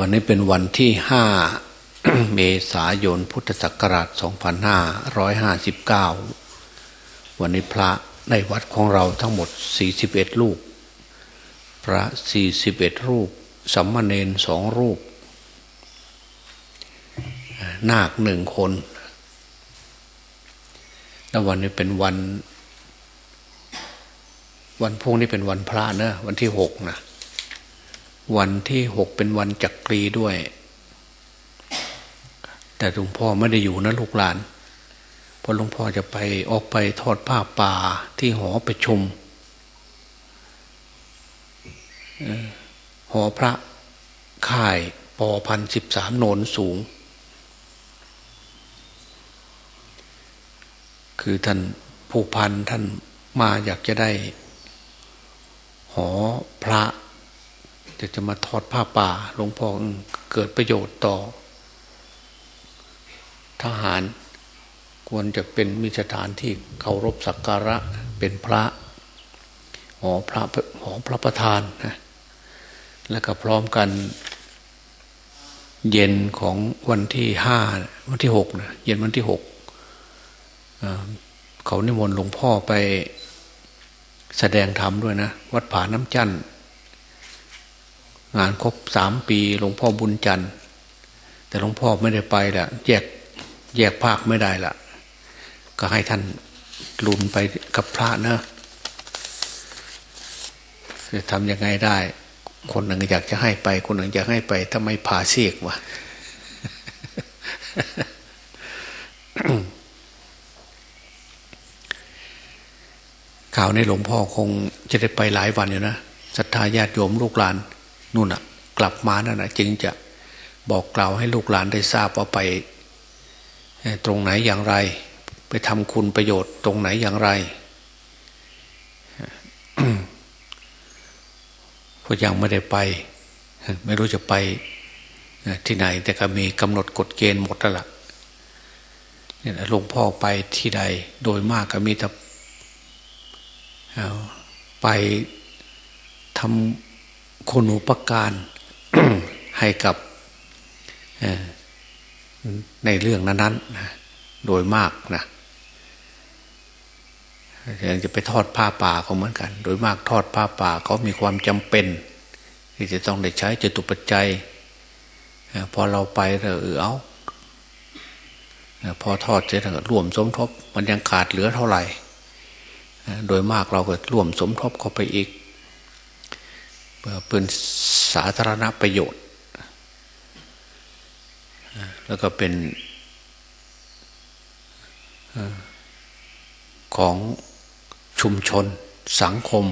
วันนี้เป็นวันที่ห้าเมษายนพุทธศักราช 2559 วันนี้พระในวัดของเราทั้งหมด 41 รูป พระ 41 รูปสัมมาเนนสองรูป นาคหนึ่งคน แล้ววันนี้เป็นวัน วันพรุ่งนี้เป็นวันพระเนะ วันที่หกนะ วันที่หกเป็นวันจักรีด้วย แต่หลวงพ่อไม่ได้อยู่นะลูกหลานเพราะหลวงพ่อจะไปออกไปทอดผ้าป่าที่หอประชุมหอพระค่ายปอพันสิบสามโนนสูง คือท่านผู้พันท่านมาอยากจะได้ หอพระ จะจะมาทอดผ้าป่าหลวงพ่อเกิดประโยชน์ต่อ ทหารควรจะเป็นมิสถานที่เคารพสักการะเป็นพระหอพระหอพระประธานนะแล้วก็พร้อมกันเย็นของวันที่ห้าวันที่หกนะเย็นวันที่หกเขานิมนต์หลวงพ่อไปแสดงธรรมด้วยนะ วัดผาน้ำจันทร์ งานครบสามปีหลวงพ่อบุญจันทร์แต่หลวงพ่อไม่ได้ไปแหละแยกแยกภาคไม่ได้ละก็ให้ท่านลุนไปกับพระเนะจะทำยังไงได้ คนหนึ่งอยากจะให้ไป คนหนึ่งอยากให้ไปทำไมผ่าเสียกวะข่าวในหลวงพ่อคงจะได้ไปหลายวันอยู่นะศรัทธาญาติโยมลูกหลาน นู่นอะกลับมานั่นนะจึงจะบอกกล่าวให้ลูกหลานได้ทราบว่าไป ตรงไหนอย่างไร ไปทำคุณประโยชน์ตรงไหนอย่างไรเพราะยังไม่ได้ไป ไม่รู้จะไปที่ไหน แต่ก็มีกำหนดกฎเกณฑ์หมดแล้วล่ะหลวงพ่อไปที่ใด โดยมากก็มีแต่ไปทำ คุณอุปการให้กับในเรื่องนั้นๆโดยมากนะยังจะไปทอดผ้าป่าเขาเหมือนกัน โดยมากทอดผ้าป่าเขามีความจำเป็น ที่จะต้องได้ใช้จตุปัจจัยพอเราไปเออเอาพอทอดเสร็จแล้วรวมสมทบ มันยังขาดเหลือเท่าไหร่ โดยมากเราก็รวมสมทบเข้าไปอีก เป็นสาธารณประโยชน์ แล้วก็เป็นของชุมชน สังคม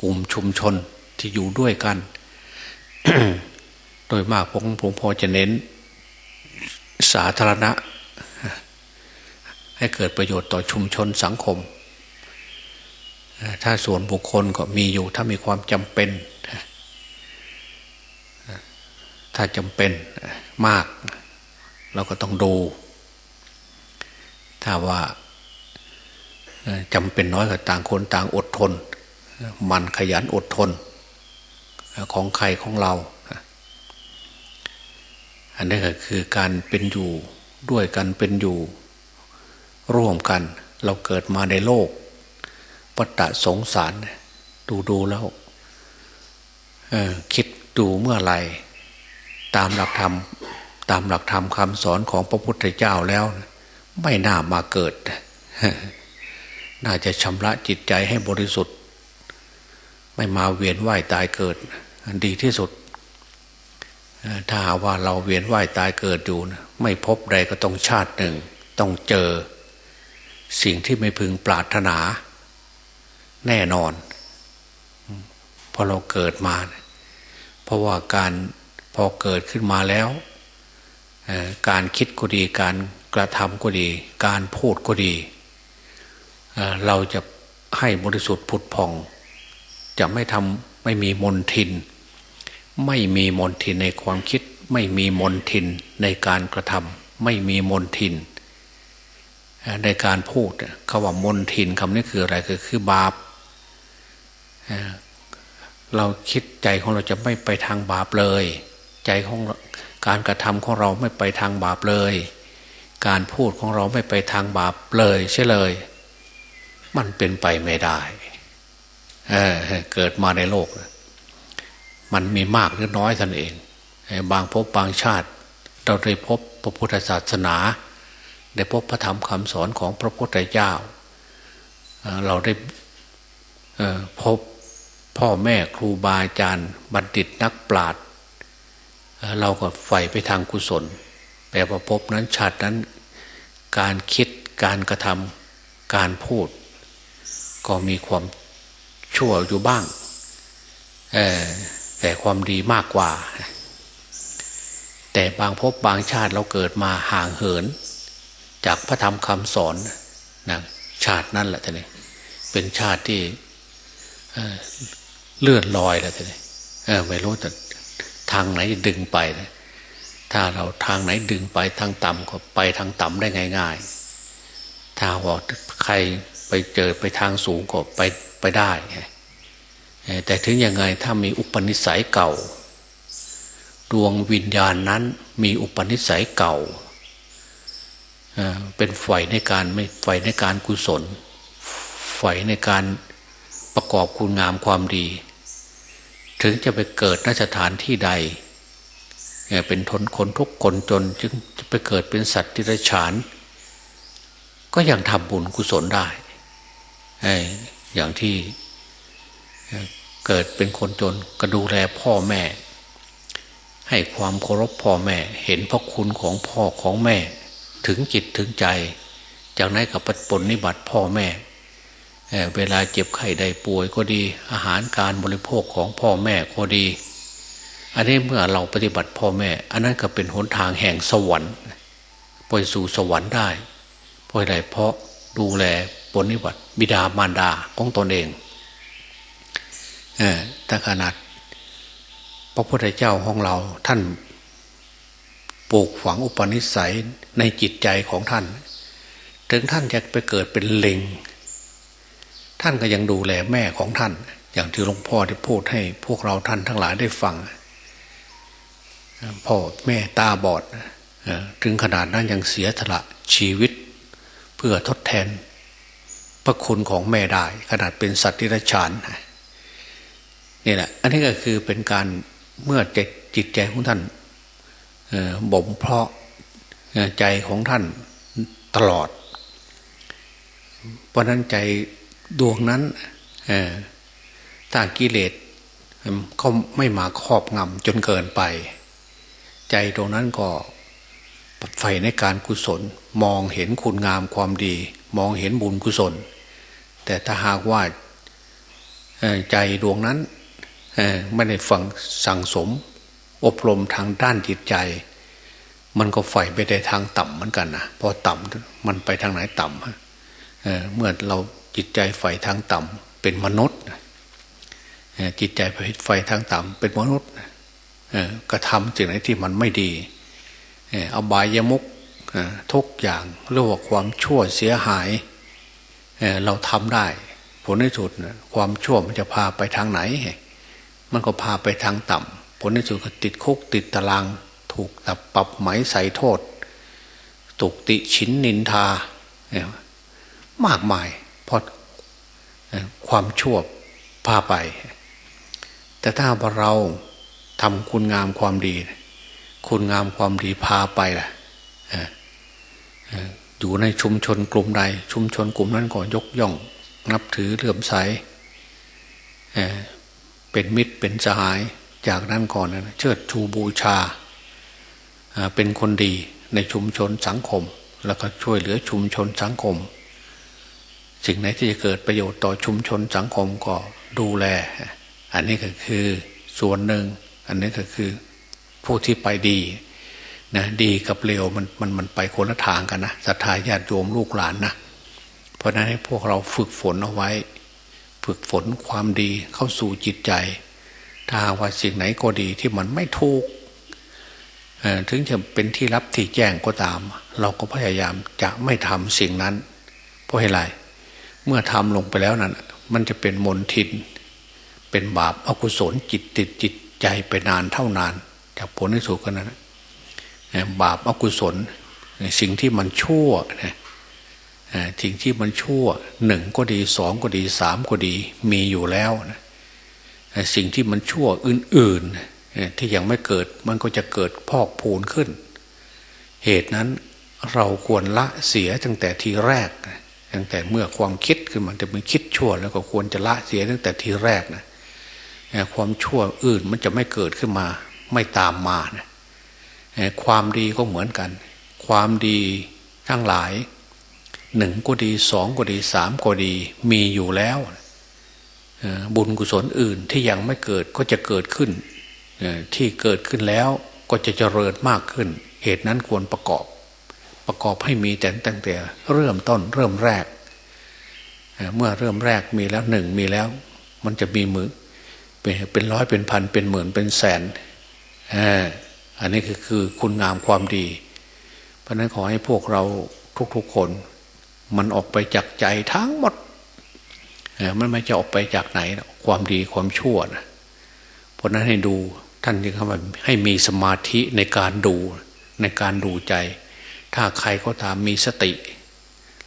กลุ่มชุมชนที่อยู่ด้วยกัน โดยมากผมผมพอจะเน้นสาธารณะ ให้เกิดประโยชน์ต่อชุมชนสังคม ถ้าส่วนบุคคลก็มีอยู่ถ้ามีความจำเป็น ถ้าจำเป็นมาก เราก็ต้องดู ถ้าว่าจำเป็นน้อยก็ต่างคนต่างอดทน มันขยันอดทน ของใครของเรา อันนี้ก็คือการเป็นอยู่ด้วยกันเป็นอยู่ ร่วมกัน เราเกิดมาในโลกปัตตะสงสาร ดูดูแล้วคิดดูเมื่อไหร่ ตามหลักธรรมตามหลักธรรมคำสอนของพระพุทธเจ้าแล้ว ไม่น่ามาเกิด น่าจะชำระจิตใจให้บริสุทธิ์ ไม่มาเวียนว่ายตายเกิดดีที่สุด ถ้าว่าเราเวียนว่ายตายเกิดอยู่ไม่พบใดก็ต้องชาติหนึ่ง ต้องเจอ สิ่งที่ไม่พึงปรารถนา แน่นอน พอเราเกิดมา เพราะว่าการ พอเกิดขึ้นมาแล้ว การคิดก็ดีการกระทำก็ดี การพูดก็ดี เราจะให้บริสุทธิ์ผุดผ่อง จะไม่ทำไม่มีมนทิน ไม่มีมนทินในความคิด ไม่มีมนทินในการกระทำไม่มีมนทิน ในการพูดคาว่ามนทินคำนี้คืออะไรคือคือบาปเราคิดใจของเราจะไม่ไปทางบาปเลย ใจของการกระทำของเราไม่ไปทางบาปเลย การพูดของเราไม่ไปทางบาปเลยใช่เลย มันเป็นไปไม่ได้เเกิดมาในโลก มันมีมากหรือน้อยท่านเอง บางพบบางชาติ เราได้พบพระพุทธศาสนา ได้พบพระธรรมคำสอนของพระพุทธเจ้า เราได้พบพ่อแม่ครูบาอาจารย์ บัณฑิตนักปราชญ์ เราก็ใฝ่ไปทางกุศล แปลว่าพบนั้นชาตินั้น การคิดการกระทำการพูด ก็มีความชั่วอยู่บ้าง แต่ความดีมากกว่า แต่บางพบบางชาติเราเกิดมาห่างเหิน จากพระธรรมคำสอนนะชาตินั่นแหละท่านนี่เป็นชาติที่เลื่อนลอยแล้วท่านนี่ไม่รู้แต่ ทางไหนดึงไป ถ้าเราทางไหนดึงไปทางต่ำก็ไปทางต่ำได้ง่ายๆ ถ้าว่าใครไปเจอไปทางสูงก็ไปไปได้ แต่ถึงยังไงถ้ามีอุปนิสัยเก่า ดวงวิญญาณนั้นมีอุปนิสัยเก่า เป็นไฟในการไม่ไฟในการกุศลไฟในการประกอบคุณงามความดี ถึงจะไปเกิดนสถานที่ใดเป็นทนคนทุกคนจนจึงจะไปเกิดเป็นสัตว์ที่ไรฉาน ก็ยังทำบุญกุศลได้อย่างที่เกิดเป็นคนจนก็ดูแลพ่อแม่ ให้ความเคารพพ่อแม่ เห็นพระคุณของพ่อของแม่ ถึงจิตถึงใจ จากนั้นกับปนนิบัติพ่อแม่ เวลาเจ็บไข้ได้ป่วยก็ดี อาหารการบริโภคของพ่อแม่ก็ดี อันนี้เมื่อเราปฏิบัติพ่อแม่ อันนั้นก็เป็นหนทางแห่งสวรรค์ไปสู่สวรรค์ได้เพราะอะไรเพราะดูแลปนิบัติบิดามารดาของตนเองเออแต่ขนาดพระพุทธเจ้าของเราท่านปลูกฝังอุปนิสัยในจิตใจของท่าน ถึงท่านจะไปเกิดเป็นเลง ท่านก็ยังดูแลแม่ของท่าน อย่างที่หลวงพ่อได้พูดให้พวกเราท่านทั้งหลายได้ฟังพ่อแม่ตาบอดถึงขนาดนั้นยังเสียสละชีวิต เพื่อทดแทน พระคุณของแม่ได้ ขนาดเป็นสัตว์ที่ระชานนี่แหละอันนี้ก็คือเป็นการเมื่อจิตใจของท่านบ่มเพาะใจของท่านตลอด เพราะนั้นใจ ดวงนั้นถ้ากิเลสเขาไม่มาครอบงำจนเกินไป ใจตรงนั้นก็ใฝ่ในการกุศล มองเห็นคุณงามความดี มองเห็นบุญกุศล แต่ถ้าหากว่าใจดวงนั้นไม่ได้ฟังสั่งสม อบรมทางด้านจิตใจ มันก็ใฝ่ไปในทางต่ำเหมือนกันนะพอต่ำมันไปทางไหนต่ำเมื่อเรา จิตใจไฟทางต่ำเป็นมนุษย์จิตใจไฟทางต่ำเป็นมนุษย์กระทำสิ่งไหนที่มันไม่ดีเอาบายยมุกทุกอย่างเรียกว่าความชั่วเสียหาย เราทำได้ ผลในสุดความชั่วมันจะพาไปทางไหน มันก็พาไปทางต่ำผลในสุดก็ติดคุกติดตาราง ถูกตับปรับไหมใส่โทษ ตุกติชินนินทา มากมาย ราะความชั่วพาไป แต่ถ้าว่าเราทำคุณงามความดี คุณงามความดีพาไปล่ะอยู่ในชุมชนกลุ่มใด ชุมชนกลุ่มนั้นก็ยกย่อง นับถือเลื่อมใสเป็นมิตรเป็นสหายจากนั้นก่อนนะเชิดชูบูชา เป็นคนดีในชุมชนสังคม แล้วก็ช่วยเหลือชุมชนสังคม สิ่งไหนที่จะเกิดประโยชน์ต่อชุมชนสังคมก็ดูแล อันนี้ก็คือส่วนหนึ่ง อันนี้ก็คือผู้ที่ไปดีนะดีกับเร็วมันมันมันไปคนละทางกันนะศรัทธาญาติโยมลูกหลานนะเพราะนั้นให้พวกเราฝึกฝนเอาไว้ ฝึกฝนความดีเข้าสู่จิตใจ ถ้าว่าสิ่งไหนก็ดีที่มันไม่ถูกถึงจะเป็นที่รับที่แจ้งก็ตาม เราก็พยายามจะไม่ทำสิ่งนั้น เพราะอะไรเเมื่อทำลงไปแล้วนั้นมันจะเป็นมนทิน เป็นบาปอกุศลจิตติดจิตใจไปนานเท่านาน จากผลที่สุดกันนะบาปอกุศล สิ่งที่มันชั่วนะสิ่งที่มันชั่วหนึ่งก็ดีสองก็ดีสามก็ดีมีอยู่แล้วนะสิ่งที่มันชั่วอื่นๆที่ยังไม่เกิดมันก็จะเกิดพอกพูนขึ้น เหตุนั้นเราควรละเสียตั้งแต่ทีแรก ตั้งแต่เมื่อความคิดขึ้นมาจะมันคิดชั่ว แล้วก็ควรจะละเสียตั้งแต่ทีแรกนะความชั่วอื่นมันจะไม่เกิดขึ้นมา ไม่ตามมานะความดีก็เหมือนกัน ความดีทั้งหลายหนึ่งก็ดีสองก็ดีสามก็ดีมีอยู่แล้วบุญกุศลอื่นที่ยังไม่เกิดก็จะเกิดขึ้นที่เกิดขึ้นแล้วก็จะเจริญมากขึ้น เหตุนั้นควรประกอบ ประกอบให้มีแต่ตั้งแต่เริ่มต้นเริ่มแรก เมื่อเริ่มแรกมีแล้วหนึ่งมีแล้ว มันจะมีมือเป็นร้อยเป็นพันเป็นหมื่นเป็นแสนอันนี้คือคือคุณงามความดี เพราะนั้นขอให้พวกเราทุกๆคน มันออกไปจากใจทั้งหมดมันไม่จะออกไปจากไหน ความดีความชั่วนะเพราะนั้นให้ดูท่านจึงคำว่าให้มีสมาธิในการดูในการดูใจ ถ้าใครก็ตามมีสติ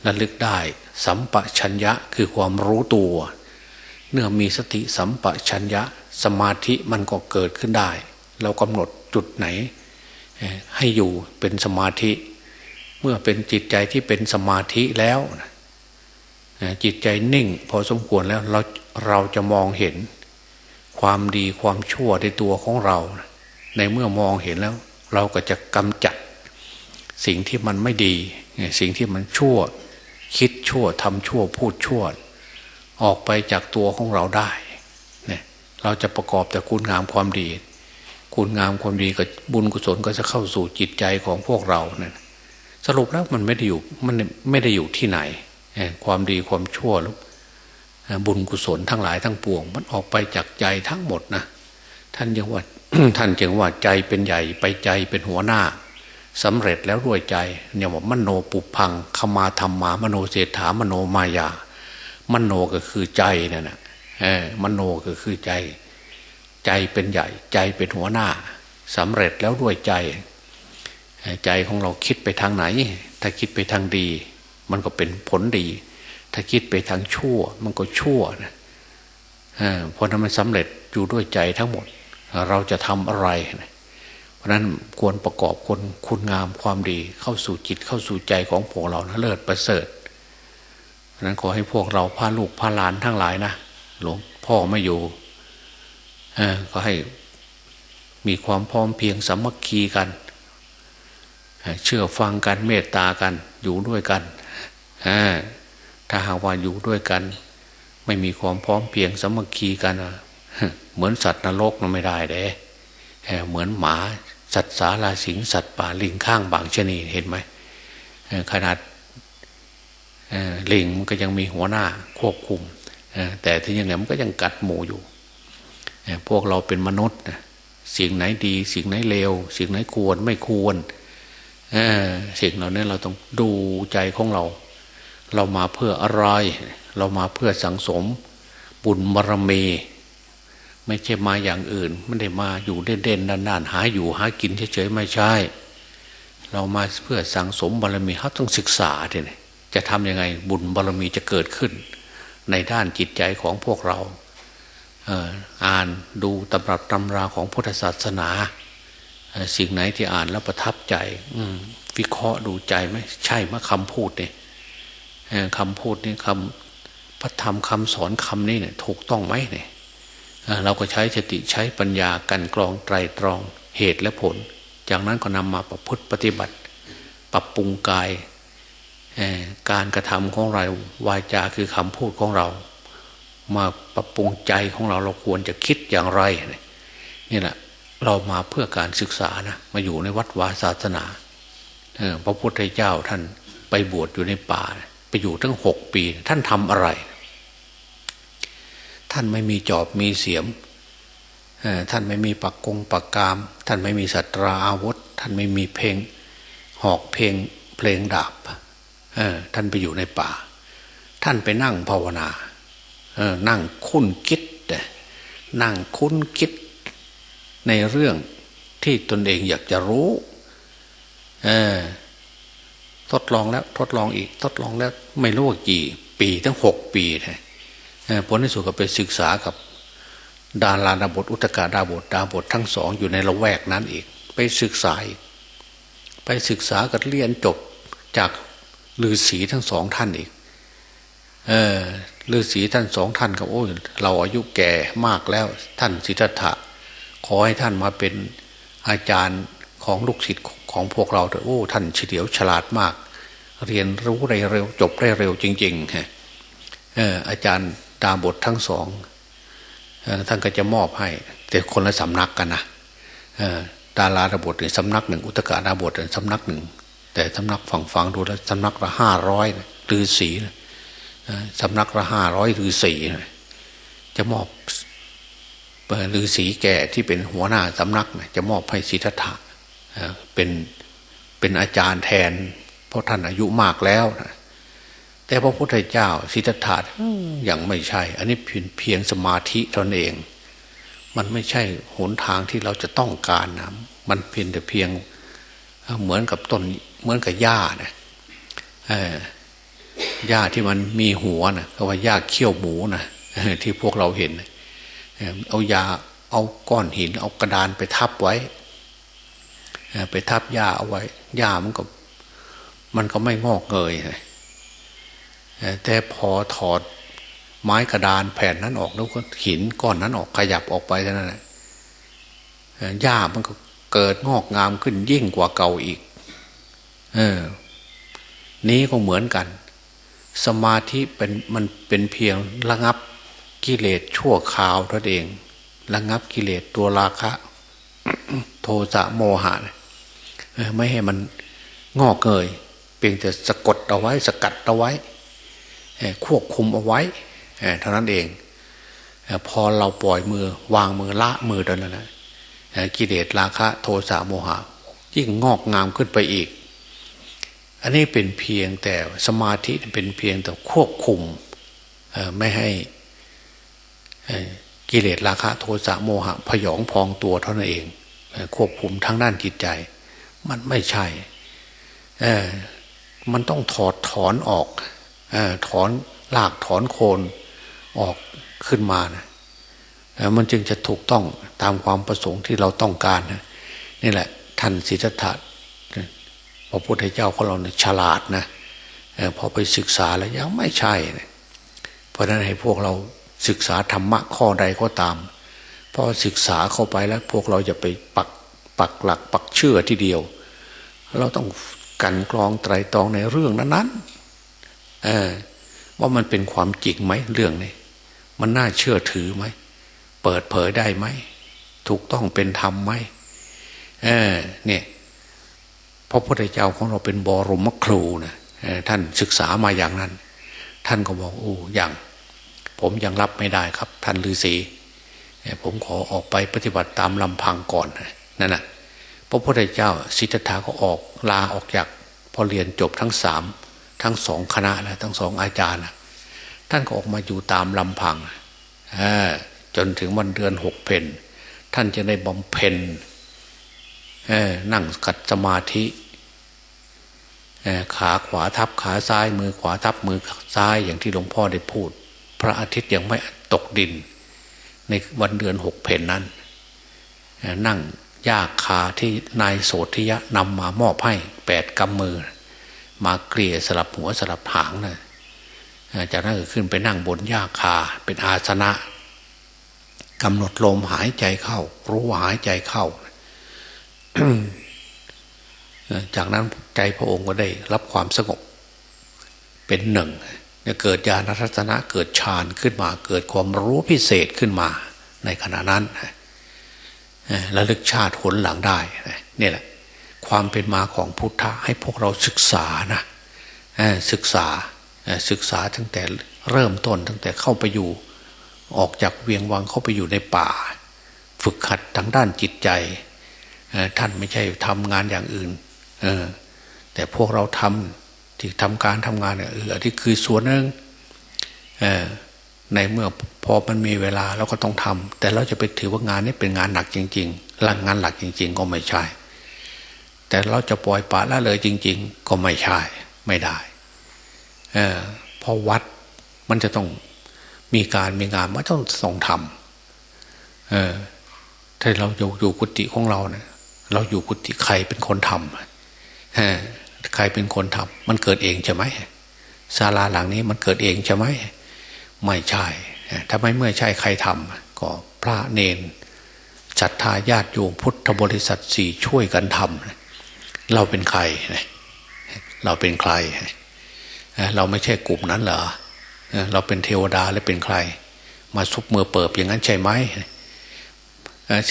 ระลึกได้ สัมปชัญญะคือความรู้ตัว เนื่อมีสติสัมปชัญญะสมาธิมันก็เกิดขึ้นได้ เรากำหนดจุดไหน ให้อยู่เป็นสมาธิ เมื่อเป็นจิตใจที่เป็นสมาธิแล้วจิตใจนิ่ง พอสมควรแล้วเราเราจะมองเห็น ความดีความชั่วในตัวของเรา ในเมื่อมองเห็นแล้ว เราก็จะกำจัด สิ่งที่มันไม่ดี สิ่งที่มันชั่ว คิดชั่วทำชั่วพูดชั่ว ออกไปจากตัวของเราได้เนี่ยเราจะประกอบแต่คุณงามความดี คุณงามความดีกับบุญกุศลก็จะเข้าสู่จิตใจของพวกเราเนี่ยสรุปแล้วมันไม่ได้อยู่มันไม่ได้อยู่ที่ไหน ความดีความชั่วหรือบุญกุศลทั้งหลายทั้งปวง มันออกไปจากใจทั้งหมดนะท่านยังว่าท่านจึงว่าใจเป็นใหญ่ไปใจเป็นหัวหน้า สำเร็จแล้วด้วยใจเนี่ยว่ามโนปุพังขมาธรรมามโนเศรษฐามโนมายามโนก็คือใจนั่นแหะมโนก็คือใจ ใจเป็นใหญ่ ใจเป็นหัวหน้าสำเร็จแล้วด้วยใจ ใจของเราคิดไปทางไหน ถ้าคิดไปทางดี มันก็เป็นผลดี ถ้าคิดไปทางชั่ว มันก็ชั่วนะเพราะนั้นมันสำเร็จอยู่ด้วยใจทั้งหมด เราจะทำอะไรนะ ราะนั้นควรประกอบคนคุณงามความดีเข้าสู่จิตเข้าสู่ใจของพวกเรานะเลิศประเสริฐเพราะนั้นขอให้พวกเราพาลูกพาหลานทั้งหลายนะหลวงพ่อไม่อยู่ก็ให้มีความพร้อมเพียงสามัคคีกัน เชื่อฟังกันเมตตากันอยู่ด้วยกันถ้าหากว่าอยู่ด้วยกัน ไม่มีความพร้อมเพียงสมัคคีกันเหมือนสัตว์นรกมันไม่ได้เด้เหมือนหมา สัตว์สาราสิงสัตว์ป่าลิงข้างบางชนีเห็นไหมขนาดลิงมันก็ยังมีหัวหน้าควบคุมแต่ที่ยังไงมันก็ยังกัดหมูอยู่ พวกเราเป็นมนุษย์สิ่งไหนดี สิ่งไหนเลวสิ่งไหนควรไม่ควรสิ่งเหล่านี้เราต้องดูใจของเรา เรามาเพื่ออะไร เรามาเพื่อสังสมบุญบารมี ไม่ใช่มาอย่างอื่น ไม่ได้มาอยู่เด่นๆนานๆ หาอยู่หากินเฉยๆไม่ใช่ เรามาเพื่อสังสมบารมีเขาต้องศึกษาเนี่ยจะทำยังไงบุญบารมีจะเกิดขึ้น ในด้านจิตใจของพวกเราอ่านดูตำรับตำราของพุทธศาสนา สิ่งไหนที่อ่านแล้วประทับใจอืวิเคราะห์ดูใจไหมใช่ไหมคำพูดเนี่ยคำพูดนี่คำพระธรรมคำสอนคำนี้เนี่ยถูกต้องไหมเนี่ย เราก็ใช้สติใช้ปัญญากันกรองไตรตรองเหตุและผล จากนั้นก็นำมาประพฤติปฏิบัติ ปรับปรุงกายการกระทำของเราวาจาคือคำพูดของเรา มาปรับปรุงใจของเราเราควรจะคิดอย่างไรนี่แหละเรามาเพื่อการศึกษานะมาอยู่ในวัดวาศาสนาพระพุทธเจ้าท่านไปบวชอยู่ในป่า ไปอยู่ทั้งหกปี ท่านทำอะไร ท่านไม่มีจอบมีเสียมท่านไม่มีปักกงปักกาม ท่านไม่มีสัตราอาวุธ ท่านไม่มีเพลง หอกเพลงเพลงดาบท่านไปอยู่ในป่า ท่านไปนั่งภาวนานั่งคุ้นคิดนั่งคุ้นคิดในเรื่องที่ตนเองอยากจะรู้ทดลองแล้วทดลองอีกทดลองแล้วไม่รู้กี่ ปี ทั้งหกปีนะ ผลที่สุดก็ไปศึกษากับดาราดาบทอุตกาดาบทดาบททั้งสองอยู่ในละแวกนั้นอีก ไปศึกษาอีกไปศึกษากับเรียนจบจากฤาษีทั้งสองท่านอีก เออฤาษีท่านสองท่านก็โอ้ยเราอายุแก่มากแล้วท่านสิทธัตถะขอให้ท่านมาเป็นอาจารย์ของลูกศิษย์ของพวกเราเถอะโอ้ท่านเฉลียวฉลาดมาก เรียนรู้ได้เร็วจบได้เร็วจริงๆฮะเอออาจารย์ ตาบททั้งสองท่านก็จะมอบให้ แต่คนละสำนักกันนะดาราดาบทหนึ่งสำนักหนึ่ง อุตกาดาบทหนึ่งสำนักหนึ่ง แต่สำนักฝั่งฟังดูแล้วสำนักละห้าร้อยหรือสีสำนักละห้าร้อยหรือสีจะมอบฤาษีแก่ที่เป็นหัวหน้าสำนักจะมอบให้สิทธัตถะเป็นเป็นอาจารย์แทน เพราะท่านอายุมากแล้วนะ แต่พระพุทธเจ้าสิทธัตถะยังไม่ใช่ อันนี้เพียงเพียงสมาธิตนเอง มันไม่ใช่หนทางที่เราจะต้องการนะมันเพียงแต่เพียงเหมือนกับต้นเหมือนกับหญ้านะหญ้าที่มันมีหัวนะก็ว่าหญ้าเขี้ยวหมูนะที่พวกเราเห็น เอายาเอาก้อนหิน เอากระดานไปทับไว้ ไปทับหญ้าเอาไว้หญ้ามันก็ มันก็ไม่งอกเงย แต่พอถอดไม้กระดานแผ่นนั้นออกแล้วก็หินก้อนนั้นออกขยับออกไปเท่านั้นแหละหญ้ามันก็เกิดงอกงามขึ้นยิ่งกว่าเก่าอีก เออ นี้ก็เหมือนกัน สมาธิเป็นมันเป็นเพียงระงับกิเลสชั่วคราวเท่าเอง ระงับกิเลสตัวราคะ โทสะโมหะไม่ให้มันงอกเงยเพียงแต่สะกดเอาไว้ สกัดเอาไว้ ควบคุมเอาไว้เท่านั้นเองพอเราปล่อยมือวางมือละมือเดินแล้วนะกิเลสราคะ โทสะโมหะยิ่งงอกงามขึ้นไปอีก อันนี้เป็นเพียงแต่สมาธิเป็นเพียงแต่ควบคุมไม่ให้กิเลสราคะโทสะโมหะพยองพองตัวเท่านั้นเอง ควบคุมทั้งด้านจิตใจ มันไม่ใช่มันต้องถอดถอนออก ถอนลากถอนโคนออกขึ้นมานะมันจึงจะถูกต้องตามความประสงค์ที่เราต้องการนะนี่แหละท่านสิทธัตถะพระพุทธเจ้าของเราเนี่ยฉลาดนะพอไปศึกษาแล้วยังไม่ใช่นะเพราะนั้นให้พวกเราศึกษาธรรมะข้อใดก็ตามพอศึกษาเข้าไปแล้ว พวกเราจะไปปักปักหลักปักเชื่อทีเดียว เราต้องกันกรองไตรตรองในเรื่องนั้นๆ ว่ามันเป็นความจริงไหมเรื่องนี้มันน่าเชื่อถือไหมเปิดเผยได้ไหมถูกต้องเป็นธรรมไหมเออ เนี่ยพระพุทธเจ้าของเราเป็นบรมครูนะท่านศึกษามาอย่างนั้น ท่านก็บอกโอ้อย่าง ผมยังรับไม่ได้ครับ ท่านฤาษีผมขอออกไปปฏิบัติตามลำพังก่อนนั่นนะพระพุทธเจ้าสิทธัตถะก็ออกลาออกจากพอเรียนจบทั้งสาม ทั้งสองคณะแล้วทั้งสองอาจารย์นะท่านก็ออกมาอยู่ตามลำพังจนถึงวันเดือนหกเพนท่านจะได้บำเพ็ญนั่งกัดสมาธิขาขวาทับขาซ้าย มือขวาทับมือซ้ายอย่างที่หลวงพ่อได้พูด พระอาทิตย์ยังไม่ตกดิน ในวันเดือนหกเพนนั้น นั่งยากขาที่นายโสธิยะนำมามอบให้แปดกำมือ มาเกลี่ยสลับหัวสลับหางนะจากนั้นก็ขึ้นไปนั่งบนยาคาเป็นอาสนะกำหนดลมหายใจเข้า รู้ว่าหายใจเข้า จากนั้นใจพระองค์ก็ได้รับความสงบ เป็นหนึ่งเกิดญาณทัศนะเกิดฌานขึ้นมา เกิดความรู้พิเศษขึ้นมา ในขณะนั้นระลึกชาติผลหลังได้นี่แหละ ความเป็นมาของพุทธะให้พวกเราศึกษานะศึกษาศึกษาตั้งแต่เริ่มต้นตั้งแต่เข้าไปอยู่ออกจากเวียงวังเข้าไปอยู่ในป่า ฝึกขัดทางด้านจิตใจท่านไม่ใช่ทำงานอย่างอื่นแต่พวกเราทำที่ทำการทำงานเออที่คือส่วนหนึ่งในเมื่อพอมันมีเวลาเราก็ต้องทำแต่เราจะไปถือว่างานนี้เป็นงานหนักจริงๆหลังงานหลักจริง ๆ ก็ไม่ใช่ แต่เราจะปล่อยปละละเลยจริง ๆ ก็ไม่ใช่ไม่ได้เออพอวัดมันจะต้องมีการมีงานมันต้องส่งทำเออถ้าเราอยู่อยู่กุฏิของเราเนะี่ยเราอยู่กุฏิใครเป็นคนทำเออใครเป็นคนทำมันเกิดเองใช่ไหมศาลาหลังนี้มันเกิดเองใช่ไหมไม่ใช่ถ้าไม่เมื่อใช่ใครทำก็พระเนนศรัทธาญาติโยมพุทธบริษัทสี่ช่วยกันทำ เราเป็นใคร เราเป็นใคร เราไม่ใช่กลุ่มนั้นเหรอ เราเป็นเทวดาและเป็นใคร มาซุบมือเปิบอย่างนั้นใช่ไหม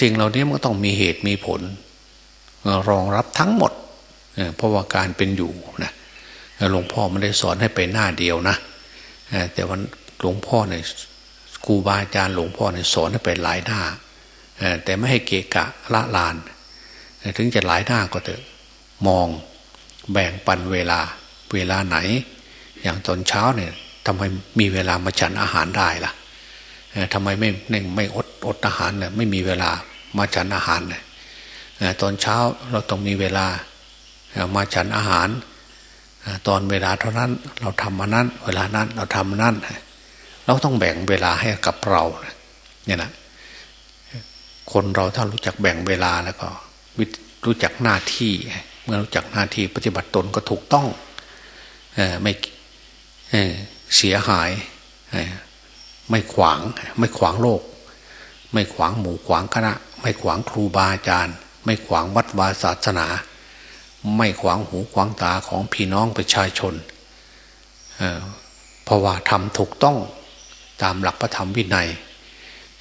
สิ่งเหล่านี้มันต้องมีเหตุมีผล รองรับทั้งหมดเพราะว่าการเป็นอยู่นะหลวงพ่อไม่ได้สอนให้ไปหน้าเดียวนะแต่วันหลวงพ่อเนี่ยครูบาอาจารย์หลวงพ่อเนี่ยสอนให้ไปหลายหน้าแต่ไม่ให้เกะกะละลาน ถึงจะหลายหน้าก็เถอะ มองแบ่งปันเวลาเวลาไหน อย่างตอนเช้าเนี่ยทำไมมีเวลามาฉันอาหารได้ล่ะทำไมไม่เน่งไม่อดอดอาหารเนี่ยไม่มีเวลามาฉันอาหารเนี่ยตอนเช้าเราต้องมีเวลามาฉันอาหาร ตอนเวลาเท่านั้นเราทำมานั้น เวลานั้นเราทำนั้นเราต้องแบ่งเวลาให้กับเราเนี่ยนะคนเราถ้ารู้จักแบ่งเวลาแล้วก็รู้จักหน้าที่ เมื่อรู้จักหน้าที่ปฏิบัติตนก็ถูกต้องไม่เสียหายไม่ขวางไม่ขวางโลก ไม่ขวางหมู่ขวางคณะ ไม่ขวางครูบาอาจารย์ ไม่ขวางวัดวาศาสนา ไม่ขวางหูขวางตาของพี่น้องประชาชนเเพราะว่าทำถูกต้องตามหลักพระธรรมวินัย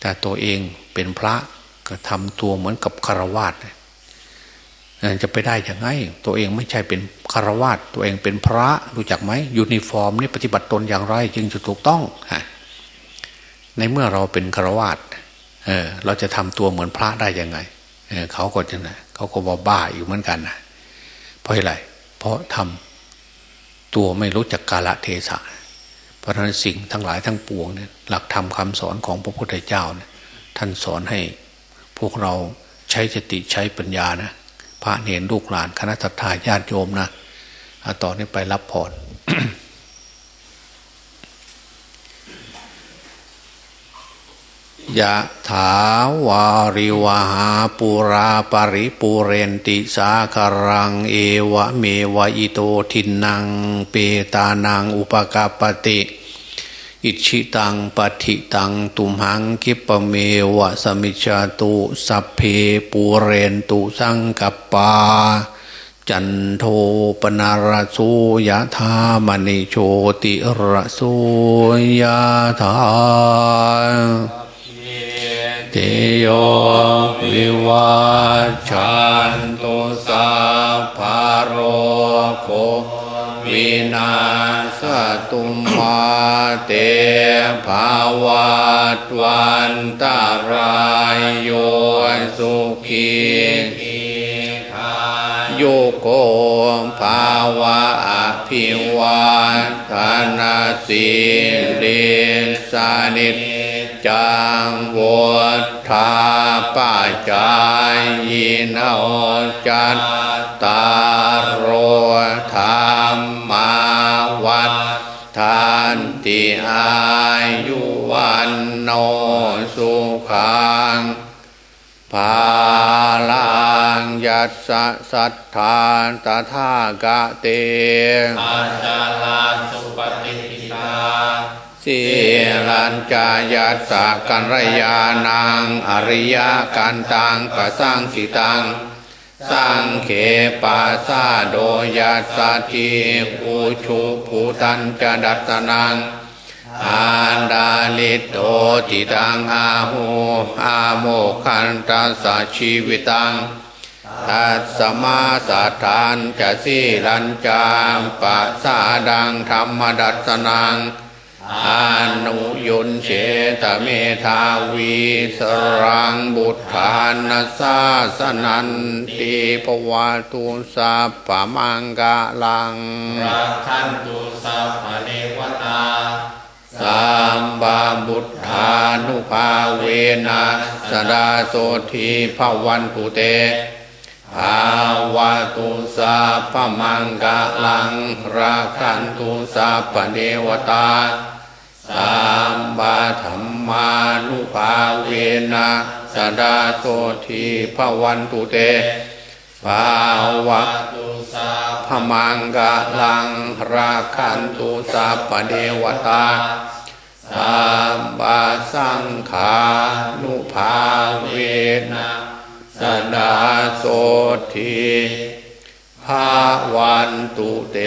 แต่ตัวเองเป็นพระก็ทำตัวเหมือนกับคารวาส จะไปได้ยังไง ตัวเองไม่ใช่เป็นคารวาสตัวเองเป็นพระรู้จักไหมยูนิฟอร์มนี่ปฏิบัติตนอย่างไรจึงจะถูกต้องในเมื่อเราเป็นคารวาสเเราจะทำตัวเหมือนพระได้ยังไงเเขาก็จะนะเขาก็บอกบ้าอยู่เหมือนกันนะเพราะอะไรเพราะทำตัวไม่รู้จักกาลเทศะเพราะฉะนั้นสิ่งทั้งหลายทั้งปวงเนี่ยหลักธรรมคาสอนของพระพุทธเจ้าเนี่ยท่านสอนให้พวกเราใช้สติใช้ปัญญานะ พระเนรลูกหลานคณะทาญาติโยมนะต่อนนี้ไปรับพรยะถาวาริวหาปุราปริปุเรนติสาคารัง เอวะเมวะอิโตทินัง เปตานังอุปกาปติ อิชิตังปฏิตังตุมหังคิปเมวะสมิจาตุสัพเพปูเรนตุสังกปา จันโทปนารสุยะธามณิโชติระสุยะธาติโยวิวัชชันตุสัพพโรโค วินาสตุมาเตภาวัตวันตารายโยสุขีโยโกภาวะอภิวัตนาสิริสานิ จังวุฒาปัจจายโนจัตตารโรธรรมาวัฏทานติอายุวันโนสุขังภาลังยัสสะสัทธาตถากะเตอาจาลาสุปฏิปิตา สีลัญจายัสสะกัญรยานังอริยกันตังปะสังสิตังสังเขปาซาโดยัสติอุชุภูตันจดัตนังอันดาลิโตติตังอาหูอาโมคันตัสสชีวิตังตัสสมาสัทธานจะสีลัญจามปัสสาดังธรรมดัตนัง อนุยนเชตเมธาวีสรังบุตธานสาสนันติปวาตุสัพพมังกาลังรักขันตุสัพพเนวตาสสัมบาบุตธานุภาเวนะสดาโสทีภวันตุเตภาวะตุสาพมังกะลังราคันตุสาปเนวตา สัมบาธรรมานุภาเวนะสดาโสทีภวันตุเตภาวะตุสาพมังกะลังราคันตุสาปเนวตาสัมบาสังขานุภาเวนะสดาโสทีภาวันตุเต